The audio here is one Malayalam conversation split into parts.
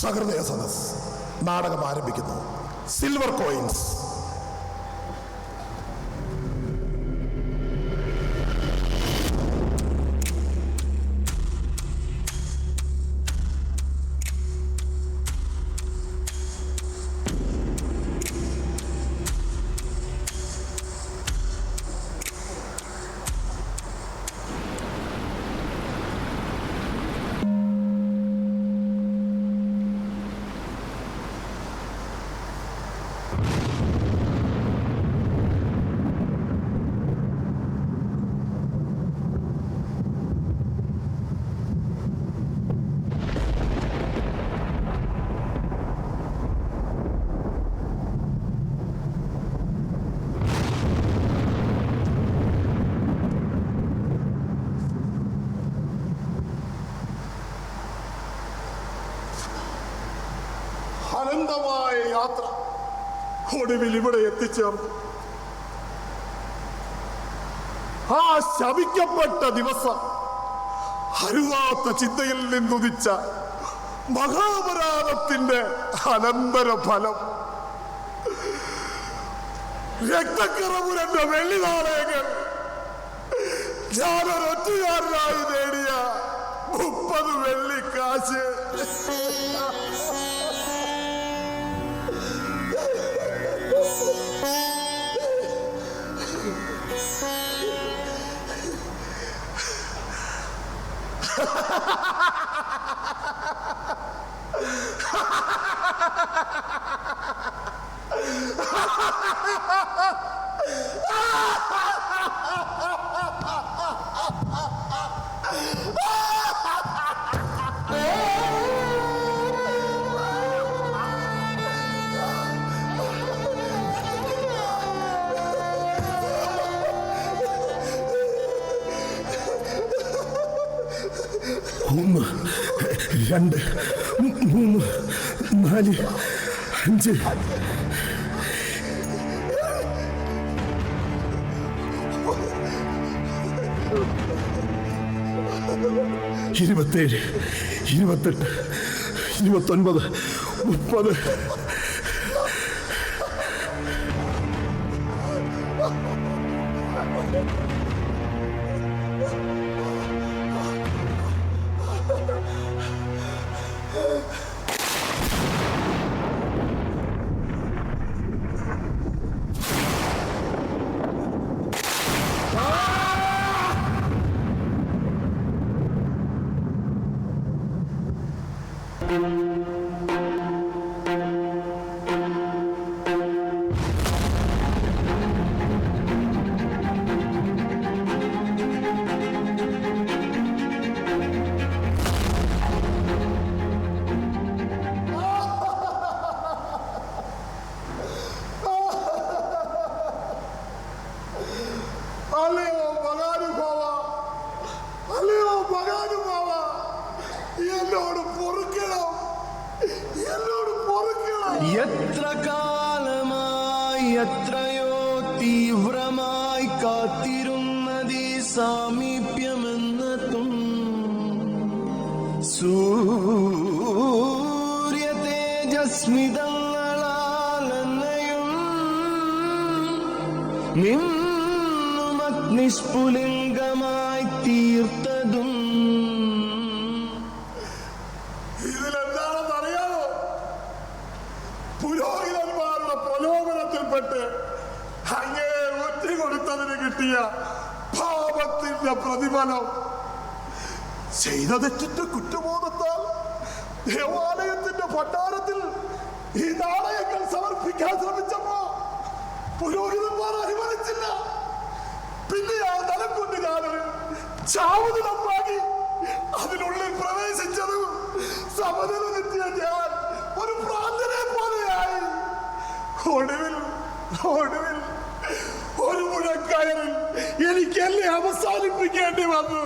സഹൃദയ സദസ്. നാടകം ആരംഭിക്കുന്നു. സിൽവർ കോയിൻസ് അനന്തമായ യാത്ര ഒടുവിൽ ഇവിടെ എത്തിച്ചേർന്നു ആ ശപിക്കപ്പെട്ട ദിവസം അരുതാത്ത ചിന്തയിൽ നിന്നുദിച്ച മഹാപരാധത്തിന്റെ അനന്തര ഫലം. രക്തക്കറവുരന്റെ വെള്ളി നാണയങ്ങൾ ഞാനൊരൊറ്റുകാരനായി നേടിയ മുപ്പത് വെള്ളിക്കാശ് അഞ്ച് ഇരുപത്തേഴ് ഇരുപത്തെട്ട് ഇരുപത്തൊൻപത് മുപ്പത് പ്രതിഫലം ചെയ്ത തെറ്റിന്റെ കുറ്റബോധത്താൽ ദേവാലയത്തിന്റെ ഭണ്ഡാരത്തിൽ ഈ നാണയങ്ങൾ സമർപ്പിക്കാൻ ശ്രമിച്ചപ്പോ പുരോഹിതന്മാർ അനുവദിച്ചില്ല പിന്നെ ആ തലം കൊണ്ട് ഞാനൊരു ചാവുതിടം വാങ്ങി അതിനുള്ളിൽ പ്രവേശിച്ചത് സമനില തെറ്റിയ ഞാൻ ഒരു പ്രാന്തനെ പോലെയായി. ഒടുവിൽ ഒടുവിൽ ಕಾಯರು ಎಲ್ಲಿ ಹವಸ ಕೇಳಿ ಬಾಬು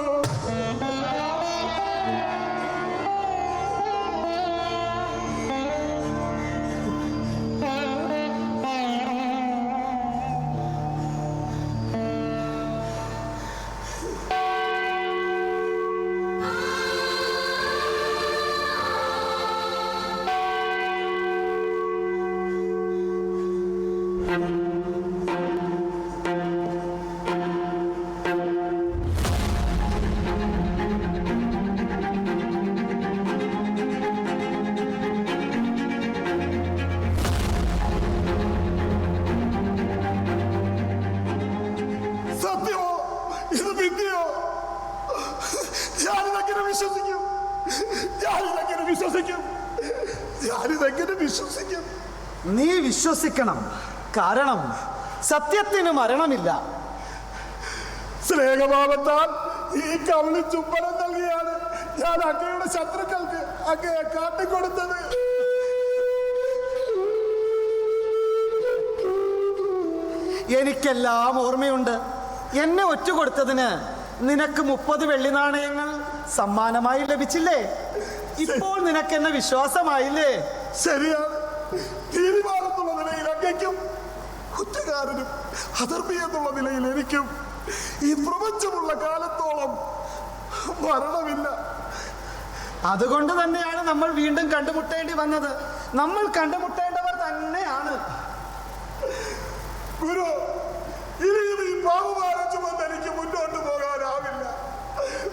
വിശ്വസിക്കണം. കാരണം സത്യത്തിന് മരണമില്ല. സ്നേഹഭാവത്താൽ ഈ കവിളി ചുംബനം നൽകിയാണ് ഞാൻ അങ്ങയുടെ ശത്രുക്കൾക്ക് അങ്ങയെ കാട്ടിക്കൊടുത്തത്. എനിക്കെല്ലാം ഓർമ്മയുണ്ട്. എന്നെ ഒറ്റ കൊടുത്തതിന് നിനക്ക് മുപ്പത് വെള്ളി നാണയങ്ങൾ സമ്മാനമായി ലഭിച്ചില്ലേ? ഇപ്പോൾ നിനക്ക് എന്നെ വിശ്വാസമായില്ലേ? ശരിയാണ്. തീരുമാനത്തുള്ള നിലയിൽ അങ്ങയ്ക്കും കുറ്റകാരനും അധർമ്മി എന്നുള്ള നിലയിൽ എനിക്കും ഈ പ്രപഞ്ചമുള്ള കാലത്തോളം മരണമില്ല. അതുകൊണ്ട് തന്നെയാണ് നമ്മൾ വീണ്ടും കണ്ടുമുട്ടേണ്ടി വന്നത്. നമ്മൾ കണ്ടുമുട്ടേണ്ടവർ തന്നെയാണ്. ഗുരു ഇനിയും ഈ പാപഭാരം ചുമന്ന് എനിക്ക് മുന്നോട്ട് പോകാനാവില്ല.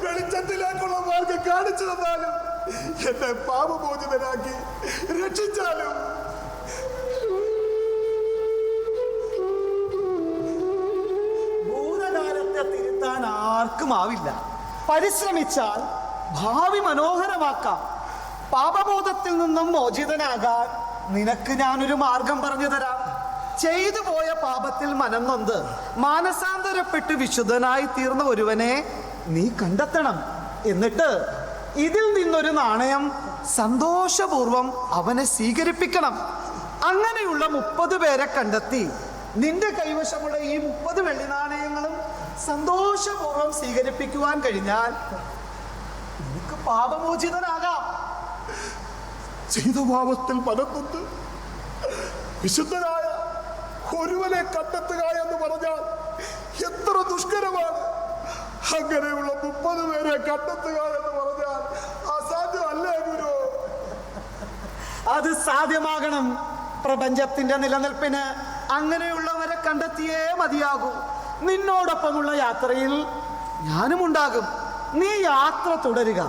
വെളിച്ചത്തിലേക്കുള്ള മാർഗം കാണിച്ചു തന്നാലും എന്നെ പാപമോചിതനാക്കി രക്ഷിച്ചാലും ആർക്കും ആവില്ല. പരിശ്രമിച്ചാൽ ഭാവി മനോഹരമാക്കാം. പാപബോധത്തിൽ നിന്നും മോചിതനാകാൻ നിനക്ക് ഞാനൊരു മാർഗം പറഞ്ഞു തരാം. ചെയ്തു പോയ പാപത്തിൽ മനം നൊന്ത് മാനസാന്തരപ്പെട്ട് വിശുദ്ധനായി തീർന്ന ഒരുവനെ നീ കണ്ടെത്തണം. എന്നിട്ട് ഇതിൽ നിന്നൊരു നാണയം സന്തോഷപൂർവം അവനെ സ്വീകരിപ്പിക്കണം. അങ്ങനെയുള്ള മുപ്പത് പേരെ കണ്ടെത്തി നിന്റെ കൈവശമുള്ള ഈ മുപ്പത് വെള്ളി നാണയങ്ങളും സന്തോഷപൂർവം സ്വീകരിപ്പിക്കുവാൻ കഴിഞ്ഞാൽ നിനക്ക് പാപമോചിതനാകാം. ചെയ്ത പാപത്തിൽ മനത്തൊന്ന് വിശുദ്ധനായ ഒരുവനെ കണ്ടെത്തുക എന്ന് പറഞ്ഞാൽ എത്ര ദുഷ്കരമാണ്. അങ്ങനെയുള്ള മുപ്പത് പേരെ കണ്ടെത്തുക എന്ന് പറഞ്ഞാൽ അസാധ്യമല്ലേ ഗുരു? അത് സാധ്യമാകണം. പ്രപഞ്ചത്തിന്റെ നിലനിൽപ്പിന് അങ്ങനെയുള്ളവരെ കണ്ടെത്തിയേ മതിയാകൂ. നിന്നോടൊപ്പമുള്ള യാത്രയിൽ ഞാനും ഉണ്ടാകും നീ യാത്ര തുടരുക.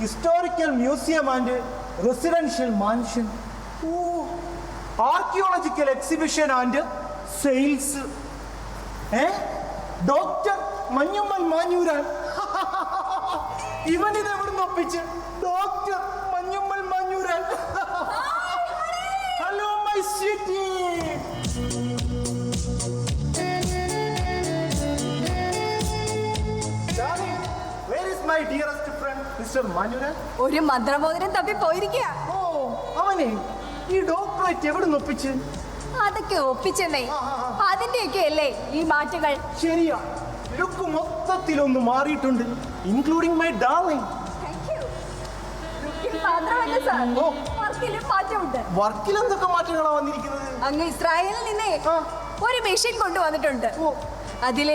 Historical museum and residential mansion oh archaeological exhibition and sales ഏ ഡോക്ടർ മഞ്ഞുമ്മൽ മാഞ്ഞൂരാൻ ഇവനിതെവിടുന്ന് ഒപ്പിച്ച്? Friend, Mr. ഒരു മന്ത്രമോതിരം തപ്പി പോയിരിക്കുക ഓ അവനെ? ഈ ഡോക്ടറേറ്റ് എവിടെ ഒപ്പിച്ച്? അതൊക്കെ ഒപ്പിച്ചെന്നേ. അതിന്റെയൊക്കെ അല്ലേ ഈ മാറ്റുകൾ ശരിയാ. ലുക്ക് മൊത്തത്തിലൊന്ന് മാറിയിട്ടുണ്ട് ഇൻക്ലൂഡിങ് മൈ ഡാർലിംഗ് വർക്കിൽ എന്തൊക്കെ മാറ്റങ്ങളാണ് വന്നിരിക്കുന്നത്? അങ്ങ് ഇസ്രായേലിൽ നിന്നേ ഒരു മെഷീൻ കൊണ്ടുവന്നിട്ടുണ്ട്. അതിൽ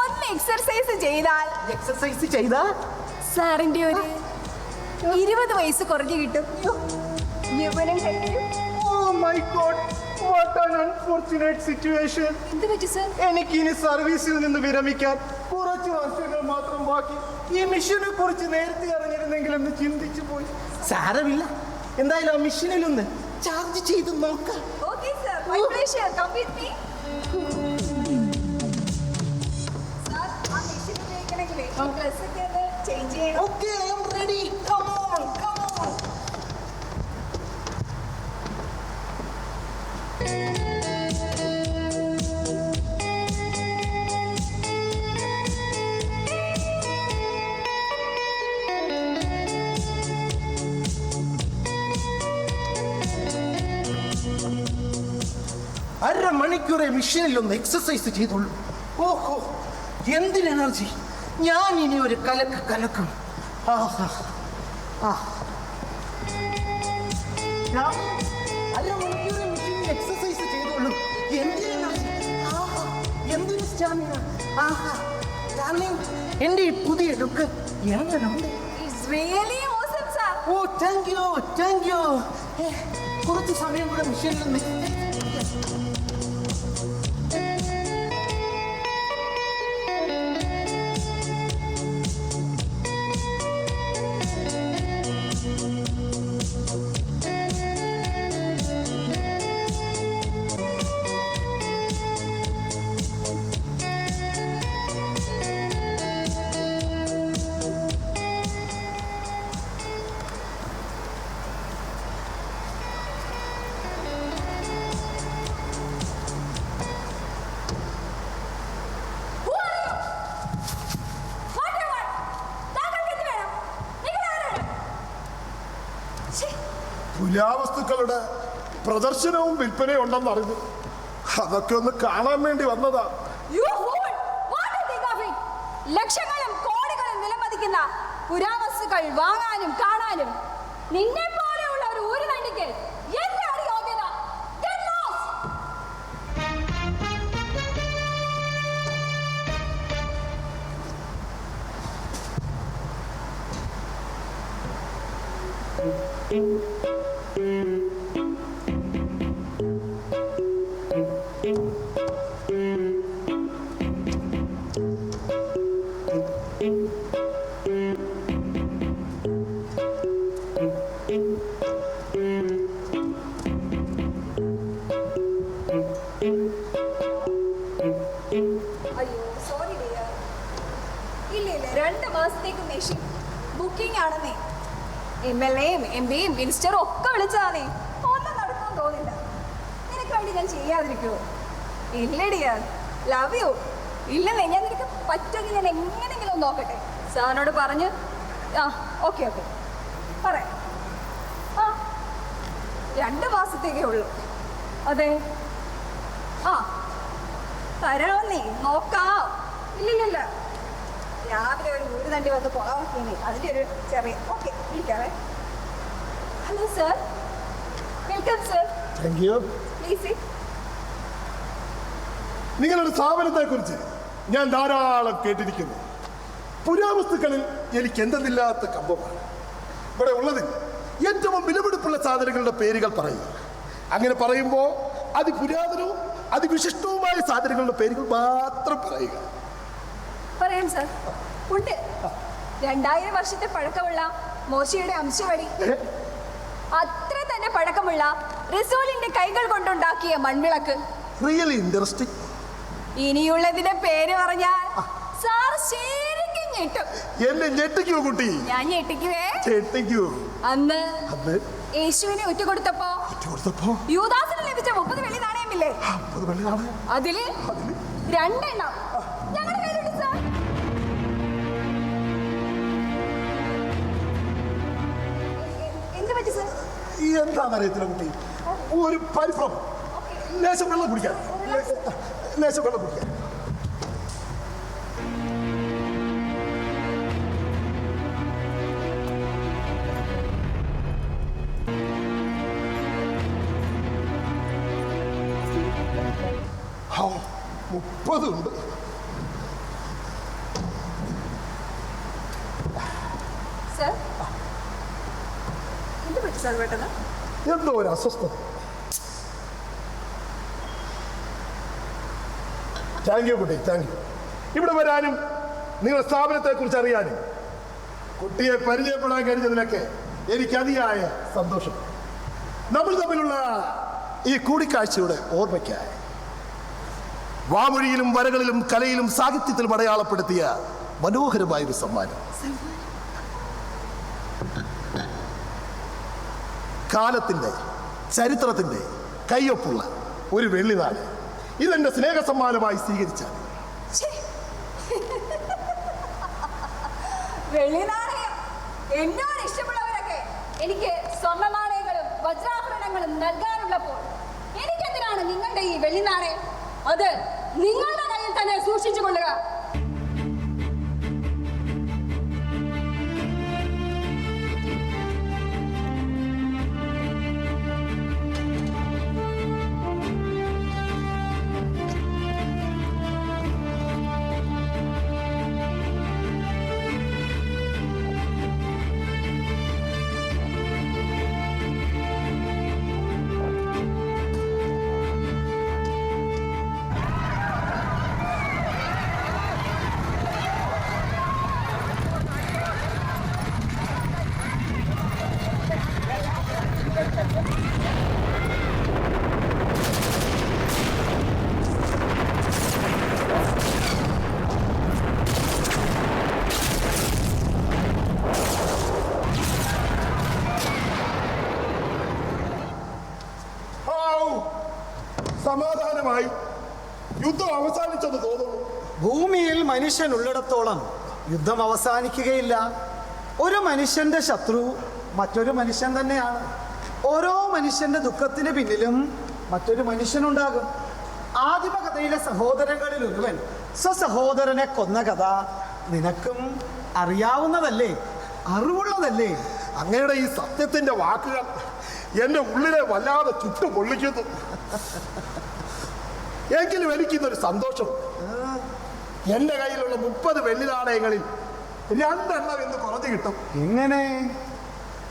ഒന്ന് എക്സർസൈസ് ചെയ്താൽ എക്സർസൈസ് ചെയ്താ സാറിന്റെ ഒരു ഇരുപത് വയസ്സ് കുറഞ്ഞു കിട്ടും. യൗവനം സർ എനിക്ക് ഇനി സർവീസിൽ നിന്ന് വിരമിക്കാൻ കുറച്ച് വർഷങ്ങൾ മാത്രം ബാക്കി. ഈ മിഷനെ കുറിച്ച് നേരത്തെ അറിഞ്ഞിരുന്നെങ്കിൽ എന്ന് ചിന്തിച്ചു പോയി. സാരമില്ല. എന്തായാലും ആ മിഷനിൽ ഒന്ന് ചാർജ് ചെയ്ത് നോക്കാം. Okay sir I'm ready. Come on, come on. അരമണിക്കൂറെ മിഷനിൽ ഒന്ന് എക്സസൈസ് ചെയ്തോളൂ ഓഹോ എന്തിന് എനർജി ഞാൻ ഇനി ഒരു കലക്ക് കലക്കും. എന്റെ ആ. ഞാൻ എക്സസൈസ് ചെയ്തോളൂ. സ്റ്റാമിന ആഹാ ഡാർലിംഗ് എന്റെ ഈ പുതിയ ലുക്ക് എങ്ങനെയുണ്ട് it's really awesome sir oh thank you thank you കുറച്ച് സമയം കൂടെ മിഷനിൽ നിന്ന് പുരാവസ്തുക്കളുടെ പ്രദർശനവും വിൽപ്പനയും ഉണ്ടെന്ന് അറിഞ്ഞു. അതൊക്കെ ഒന്ന് കാണാൻ വേണ്ടി വന്നതാ. ലക്ഷങ്ങളും കോടികളും വിലമതിക്കുന്ന പുരാവസ്തുക്കൾ വാങ്ങാനും കാണാനും നിന്നെ വേണ്ടി ഞാൻ ചെയ്യാതിരിക്കുമോ പറ്റുമെങ്കിൽ ഞാൻ എങ്ങനെയെങ്കിലും നോക്കട്ടെ. സാറിനോട് പറഞ്ഞ്. ആ ഓക്കെ ഓക്കെ പറയാം ആ രണ്ട് മാസത്തേക്കേ ഉള്ളൂ. അതെ. ആ തരാമെന്നേ നോക്കാം. ഇല്ലില്ലില്ല. രാവിലെ ഒരു വീട് തണ്ടി വന്ന് പുറമാക്കിയേ അതിന്റെ ഒരു ചെറിയ ഓക്കെ വിളിക്കാവേ. Hello sir welcome sir thank you please നിങ്ങളുടെ സ്ഥാപനത്തെ കുറിച്ച് ഞാൻ ധാരാളം കേട്ടിരിക്കുന്നു. പുരാവസ്തുക്കളിൽ എനിക്ക് എന്തെന്നില്ലാത്ത കമ്പമാണ്. ഇവിടെ ഉള്ളതിൽ ഏറ്റവും വിലപിടിപ്പുള്ള സാധനങ്ങളുടെ പേരുകൾ പറയുക അങ്ങനെ പറയുമ്പോൾ അതിപുരാതനവും അതിവിശിഷ്ടവുമായ സാധനങ്ങളുടെ പേരുകൾ മാത്രം പറയുക. പറയാം സർ. ഉണ്ട്. രണ്ടായിരം വർഷത്തെ പഴക്കമുള്ള മോശയുടെ അംശവടി. അത്ര തന്നെ പഴക്കമുള്ള റിസോലിന്റെ കൈകൾ കൊണ്ടുണ്ടാക്കിയ മൺവിളക്ക്. റിയലി ഇൻട്രസ്റ്റിംഗ് ഇനിയുള്ളതിന്റെ പേര് പറഞ്ഞാൽ സാർ ശരിക്കും ഞെട്ടും. എന്നെ ഞെട്ടിക്കൂ കുട്ടി? ഞാൻ ഞെട്ടിക്കുവേ. ഞെട്ടിക്കൂ അന്ന് അന്ന് യേശുവിനെ ഒറ്റ കൊടുത്തപ്പോ യൂദാസിന് ലഭിച്ച മുപ്പത് വെള്ളി നാണയമില്ലേ? അമ്പത് വെള്ളിയാണ് അതിൽ രണ്ടെണ്ണം. ഞങ്ങളുടെ കയ്യിലുണ്ട് സാർ. എ- എന്ത് പറ്റി സാർ? എന്താണെന്നറിയത്തില്ല കുട്ടി. ഒരു പരിഭ്രമം. ലേശം വെള്ളം കുടിക്കാം. ലേശം വെള്ളം കുടിക്കാൻ മുപ്പതുണ്ട് എന്ത് ഒരു അസ്വസ്ഥത. താങ്ക് യു കുട്ടി താങ്ക് യു ഇവിടെ വരാനും നിങ്ങളുടെ സ്ഥാപനത്തെ കുറിച്ച് അറിയാനും കുട്ടിയെ പരിചയപ്പെടാൻ കഴിഞ്ഞതിനൊക്കെ എനിക്ക് അതിയായ സന്തോഷം. നമ്മൾ തമ്മിലുള്ള ഈ കൂടിക്കാഴ്ചയുടെ ഓർമ്മയ്ക്കായി. വാമൊഴിയിലും വരകളിലും കലയിലും സാഹിത്യത്തിലും അടയാളപ്പെടുത്തിയ മനോഹരമായ ഒരു സമ്മാനം. കാലത്തിന്റെ ചരിത്രത്തിന്റെ കയ്യൊപ്പുള്ള ഒരു വെള്ളിനാട്. ഇതെന്റെ സ്നേഹ സമ്മാനമായി സ്വീകരിച്ചാൽ എന്നോട് ഇഷ്ടമുള്ളവരൊക്കെ എനിക്ക് സ്വർണനാണയങ്ങളും വജ്രാഭരണങ്ങളും നൽകാനുള്ളപ്പോൾ എനിക്കെന്തിനാണ് നിങ്ങളുടെ ഈ വെള്ളിനാണയം അത് നിങ്ങളുടെ കയ്യിൽ തന്നെ സൂക്ഷിച്ചു കൊള്ളുക. മനുഷ്യൻ ഉള്ളിടത്തോളം യുദ്ധം അവസാനിക്കുകയില്ല. ഒരു മനുഷ്യന്റെ ശത്രു മറ്റൊരു മനുഷ്യൻ തന്നെയാണ്. ഓരോ മനുഷ്യന്റെ ദുഃഖത്തിന് പിന്നിലും മറ്റൊരു മനുഷ്യനുണ്ടാകും. ആദിമകഥയിലെ സഹോദരങ്ങളിൽ ഒരുവൻ സ്വസഹോദരനെ കൊന്ന കഥ നിനക്കും അറിയാവുന്നതല്ലേ? അറിവുള്ളതല്ലേ? അങ്ങയുടെ ഈ സത്യത്തിന്റെ വാക്കുകൾ എന്റെ ഉള്ളിലെ വല്ലാതെ ചുട്ടു പൊള്ളിക്കുന്നു എങ്കിലും എനിക്കിന്നൊരു സന്തോഷം എന്റെ കയ്യിലുള്ള മുപ്പത് വെള്ളി നാണയങ്ങളിൽ രണ്ടെണ്ണം എന്ന് കുറഞ്ഞു കിട്ടും. എങ്ങനെ?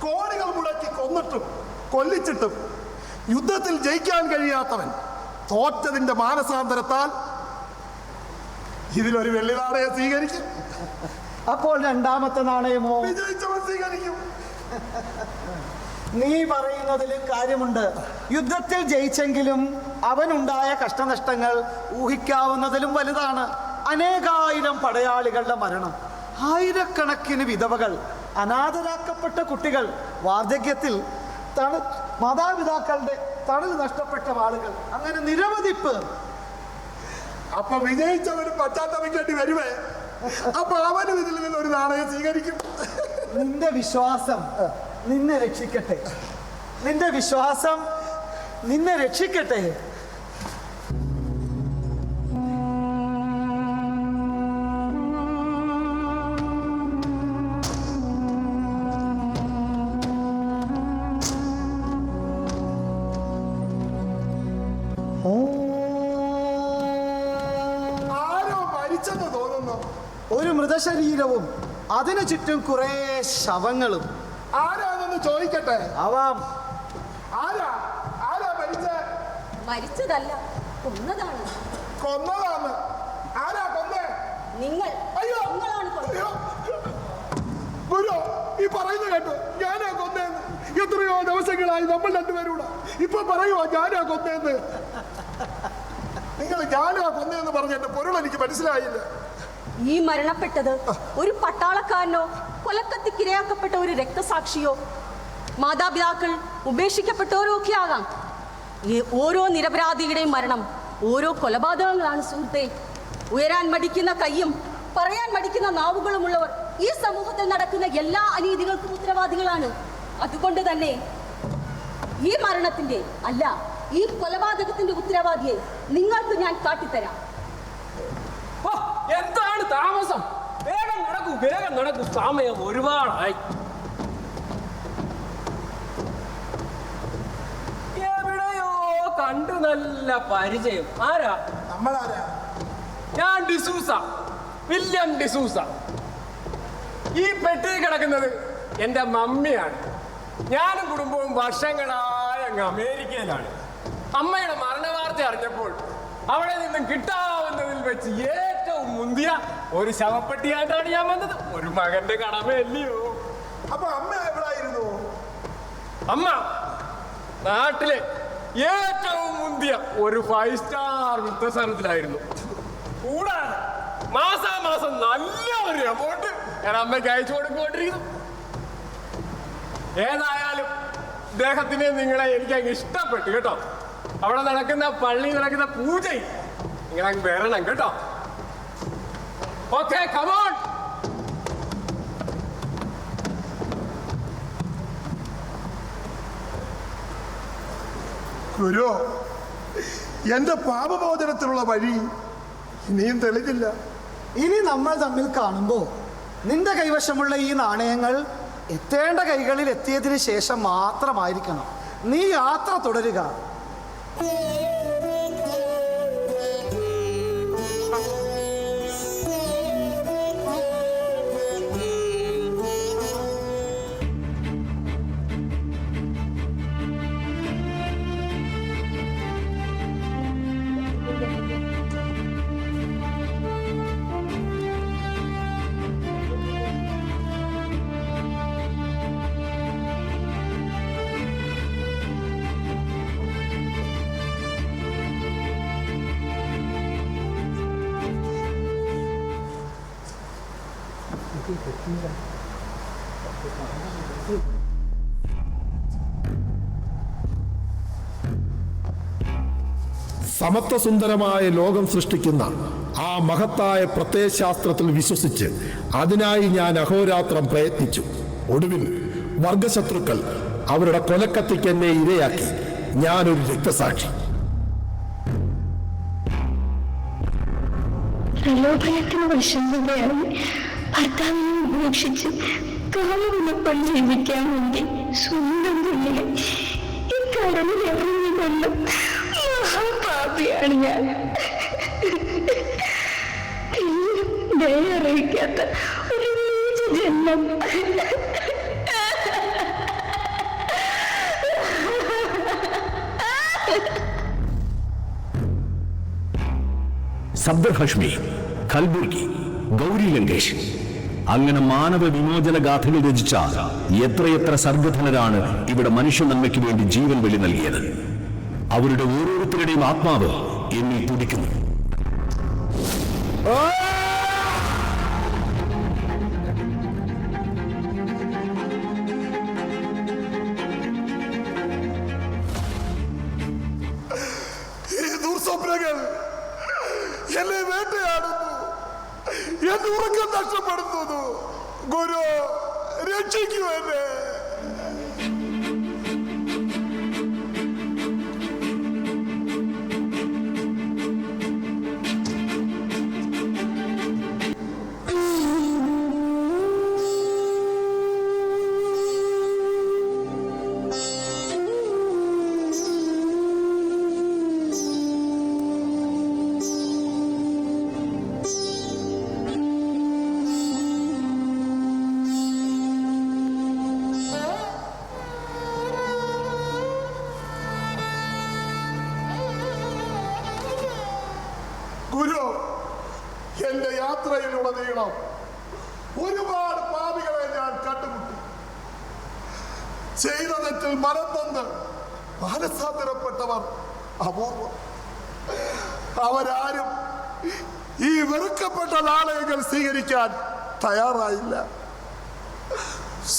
കോടികൾ മുടക്കി കൊന്നിട്ടും കൊല്ലിച്ചിട്ടും യുദ്ധത്തിൽ ജയിക്കാൻ കഴിയാത്തവൻ തോറ്റതിന്റെ മാനസാന്തരത്താൽ ഇതിലൊരു വെള്ളി നാണയം സ്വീകരിക്കും. അപ്പോൾ രണ്ടാമത്തെ നാണയമോ? വിജയിച്ചവൻ സ്വീകരിക്കും. നീ പറയുന്നതിൽ കാര്യമുണ്ട്. യുദ്ധത്തിൽ ജയിച്ചെങ്കിലും അവനുണ്ടായ കഷ്ടനഷ്ടങ്ങൾ ഊഹിക്കാവുന്നതിലും വലുതാണ്. അനേകായിരം പടയാളികളുടെ മരണം ആയിരക്കണക്കിന് വിധവകൾ അനാഥരാക്കപ്പെട്ട കുട്ടികൾ വാർദ്ധക്യത്തിൽ തണു മാതാപിതാക്കളുടെ തണൽ നഷ്ടപ്പെട്ട ആളുകൾ അങ്ങനെ നിരവധി പേർ. അപ്പൊ വിജയിച്ചവന് പശ്ചാത്തപിക്കേണ്ടി വരുമേ? അപ്പൊ അവനും ഇതിൽ നിന്ന് ഒരു നാണയം സ്വീകരിക്കും. നിന്റെ വിശ്വാസം നിന്നെ രക്ഷിക്കട്ടെ. നിന്റെ വിശ്വാസം നിന്നെ രക്ഷിക്കട്ടെ. മൃതശരീരവും അതിനു ചുറ്റും കുറെ ശവങ്ങളും. ആരാണെന്ന് ചോദിക്കട്ടെ? ആവാം. ആരാ? ആരാ മരിച്ച? മരിച്ചതല്ല കൊന്നതാണ്. കൊന്നതാണ്. ആരാ കൊന്നേ? നിങ്ങൾ. അയ്യോ. നിങ്ങളാണ് ഗുരു ഈ പറയുന്ന കേട്ടോ ഞാനാ കൊന്നേന്ന്. എത്രയോ ദിവസങ്ങളായി നമ്മൾ രണ്ടുപേരൂടെ. ഇപ്പൊ പറയുവാ ഞാനാ കൊന്നേന്ന്? നിങ്ങൾ ഞാനാ കൊന്നേന്ന് പറഞ്ഞിട്ട് പൊരുൾ എനിക്ക് മനസ്സിലായില്ല. ഈ മരണപ്പെട്ടത് ഒരു പട്ടാളക്കാരനോ കൊലക്കത്തിക്കിരയാക്കപ്പെട്ട ഒരു രക്തസാക്ഷിയോ? മാതാപിതാക്കൾ ഉപേക്ഷിക്കപ്പെട്ടവരോ ഒക്കെ ആകാം ഓരോ നിരപരാധിയുടെയും മരണം ഓരോ കൊലപാതകങ്ങളാണ് സുഹൃത്തെ. ഉയരാൻ മടിക്കുന്ന കയ്യും പറയാൻ മടിക്കുന്ന നാവുകളുമുള്ളവർ ഈ സമൂഹത്തിൽ നടക്കുന്ന എല്ലാ അനീതികൾക്കും ഉത്തരവാദികളാണ്. അതുകൊണ്ട് തന്നെ ഈ മരണത്തിന്റെ അല്ല ഈ കൊലപാതകത്തിന്റെ ഉത്തരവാദിയെ നിങ്ങൾക്ക് ഞാൻ കാട്ടിത്തരാം. താമസം വേഗം നടക്കൂ വേഗം നടക്കൂ. സമയം ഒരുപാടായി. എവിടെയോ കണ്ടു നല്ല പരിചയം. ആരാ? നമ്മളാരാ? ഞാൻ ഡിസൂസ. വില്യം ഡിസൂസ. ഈ പെട്ടി കിടക്കുന്നത് എന്റെ മമ്മിയാണ്. ഞാനും കുടുംബവും വർഷങ്ങളായ അങ്ങ് അമേരിക്കയിലാണ്. അമ്മയുടെ മരണവാർത്ത അറിഞ്ഞപ്പോൾ അവിടെ നിന്നും കിട്ടാവുന്നതിൽ വെച്ച് ഏറ്റവും മുന്തിയ ഒരു ശവപ്പെട്ടിയായിട്ടാണ് ഞാൻ വന്നത്. ഒരു മകന്റെ കടമയല്ലയോ? അപ്പൊ അമ്മ എവിടായിരുന്നു? അമ്മ നാട്ടിലെ ഏറ്റവും മുന്തിയ ഒരു ഫൈവ് സ്റ്റാർ കൂടാണ് കൂടാതെ മാസാമാസം നല്ല ഒരു എമൗണ്ട് ഞാൻ അമ്മയ്ക്ക് അയച്ചു കൊടുക്കൊണ്ടിരിക്കുന്നു ഏതായാലും ഇദ്ദേഹത്തിനെ നിങ്ങളെ എനിക്ക് അങ്ങ് ഇഷ്ടപ്പെട്ടു കേട്ടോ. അവിടെ നടക്കുന്ന പള്ളി നടക്കുന്ന പൂജയും നിങ്ങളങ്ങ് വരണം കേട്ടോ. ഓക്കെ കമോൺ ഗുരു എന്റെ പാപമോചനത്തിനുള്ള വഴി ഇനിയും തെളിഞ്ഞില്ല ഇനി നമ്മൾ തമ്മിൽ കാണുമ്പോൾ നിന്റെ കൈവശമുള്ള ഈ നാണയങ്ങൾ എത്തേണ്ട കൈകളിൽ എത്തിയതിനു ശേഷം മാത്രമായിരിക്കണം. നീ യാത്ര തുടരുക. സമത്വസുന്ദരമായ ലോകം സൃഷ്ടിക്കുന്ന ആ മഹത്തായ പ്രത്യയശാസ്ത്രത്തിൽ വിശ്വസിച്ച് അതിനായി ഞാൻ അഹോരാത്രം പ്രയത്നിച്ചു. ഒടുവിൽ വർഗശത്രുക്കൾ അവരുടെ കൊലക്കത്തിക്ക് എന്നെ ഇരയാക്കി. ഞാനൊരു രക്തസാക്ഷി. പ്രലോഭനത്തിന് വശംവദയായി ഭർത്താവിനെ ഉപേക്ഷിച്ച് കാമുകുണപ്പം ജീവിക്കാൻ വേണ്ടി സ്വന്തം കുഞ്ഞിനെ ഈ കടലിൽ എറിഞ്ഞു കൊണ്ട മഹാപാപിയാണ് ഞാൻ. ദയറിയിക്കാത്ത ഒരു നീച ജന്മം സബ്ദർ ഹഷ്മി ഖൽബുർഗി ഗൗരി ലങ്കേഷ് അങ്ങനെ മാനവ വിമോചന ഗാഥകൾ രചിച്ച എത്രയെത്ര സർഗധനരാണ് ഇവിടെ മനുഷ്യ നന്മയ്ക്ക് വേണ്ടി ജീവൻ വെളി നൽകിയത്. അവരുടെ ഓരോരുത്തരുടെയും ആത്മാവ് എന്നിൽ തുടിക്കുന്നു. യാത്രയിലുടനീളം ഒരുപാട് പാപികളെ ഞാൻ കണ്ടുമുട്ടി. ചെയ്ത തെറ്റിൽ മറന്നെന്ന് മാനസാന്തരപ്പെട്ടവർ അപൂർവം. അവരാരും ഈ വെറുക്കപ്പെട്ട നാണയങ്ങൾ സ്വീകരിക്കാൻ തയ്യാറായില്ല.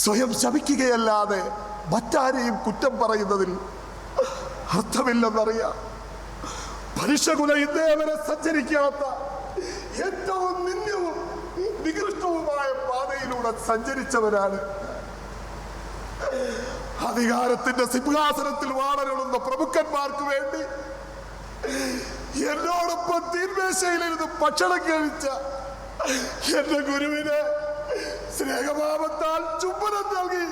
സ്വയം ശപിക്കുകയല്ലാതെ മറ്റാരെയും കുറ്റം പറയുന്നതിൽ അർത്ഥമില്ലെന്നറിയാം. മനുഷ്യകുല ഇന്നേവരെ സഞ്ചരിക്കാത്ത ഏറ്റവും നികൃഷ്ടവുമായ പാതയിലൂടെ സഞ്ചരിച്ചവരാണ്. അധികാരത്തിന്റെ സിംഹാസനത്തിൽ വാടരുളുന്ന പ്രമുഖന്മാർക്ക് വേണ്ടി എന്നോടൊപ്പം തീർമേശയിലിരുന്ന് ഭക്ഷണം കഴിച്ച എന്റെ ഗുരുവിന് സ്നേഹഭാവത്താൽ ചുംബനം നൽകി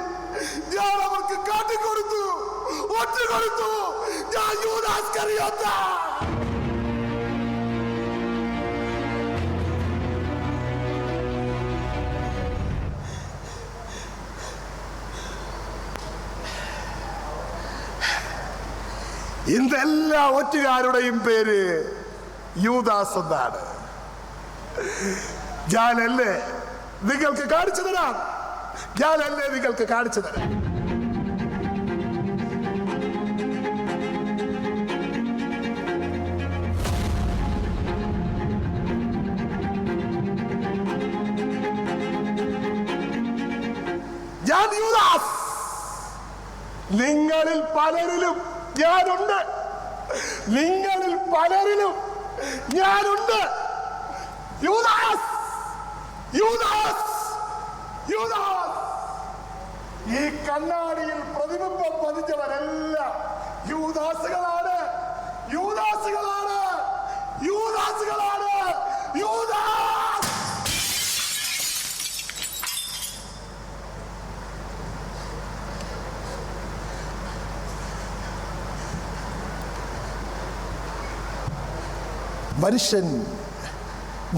ഞാൻ അവർക്ക് കാട്ടിക്കൊടുത്തു ഒറ്റ കൊടുത്തു ഞാൻ യൂദാസ് ഇന്ന് എല്ലാ ഒറ്റുകാരുടെയും പേര് യൂദാസ് എന്നാണ്. ഞാനല്ലേ നിങ്ങൾക്ക് കാണിച്ചു തരാം. ഞാനല്ലേ നിങ്ങൾക്ക് കാണിച്ചു തരാം. ഞാൻ യൂദാസ്. നിങ്ങളിൽ പലരിലും ഞാനുണ്ട്. നിങ്ങളിൽ പലരിലും ഞാനുണ്ട്. യൂദാസ് യൂദാസ് യൂദാസ്. ഈ കണ്ണാടിയിൽ പ്രതിബിംബം പതിച്ചവരെല്ലാം യൂദാസുകളാണ്. യൂദാസുകളാണ്. യൂദാസുകളാണ്. മനുഷ്യൻ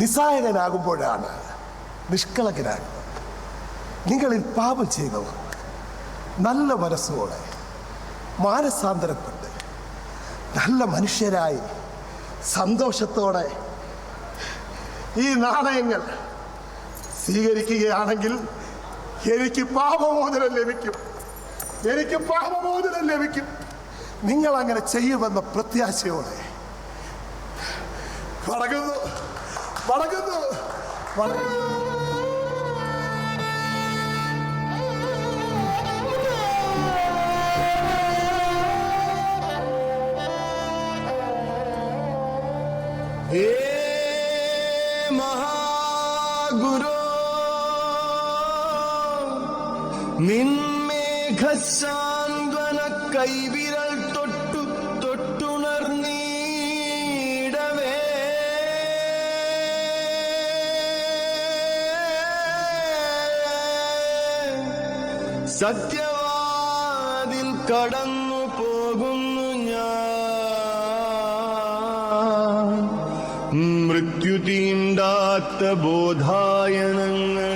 നിസ്സായകനാകുമ്പോഴാണ് നിഷ്കളങ്കനാകുന്നത്. നിങ്ങളിൽ പാപം ചെയ്തവർ നല്ല മനസ്സോടെ മാനസാന്തരപ്പെട്ട് നല്ല മനുഷ്യരായി സന്തോഷത്തോടെ ഈ നാണയങ്ങൾ സ്വീകരിക്കുകയാണെങ്കിൽ എനിക്ക് പാപമോചനം ലഭിക്കും. എനിക്ക് പാപമോചനം ലഭിക്കും. നിങ്ങൾ അങ്ങനെ ചെയ്യുമെന്ന പ്രത്യാശയോടെ മടങ്ങുന്നു മടങ്ങുന്നു മടങ്ങുന്നു മഹാഗുരു നിന്മേഘസാന്ത്വന കൈവിരൽ സത്യവാതിൽ കടന്നു പോകുന്നു ഞാൻ. മൃത്യു തീണ്ടാത്ത ബോധായനങ്ങളിൽ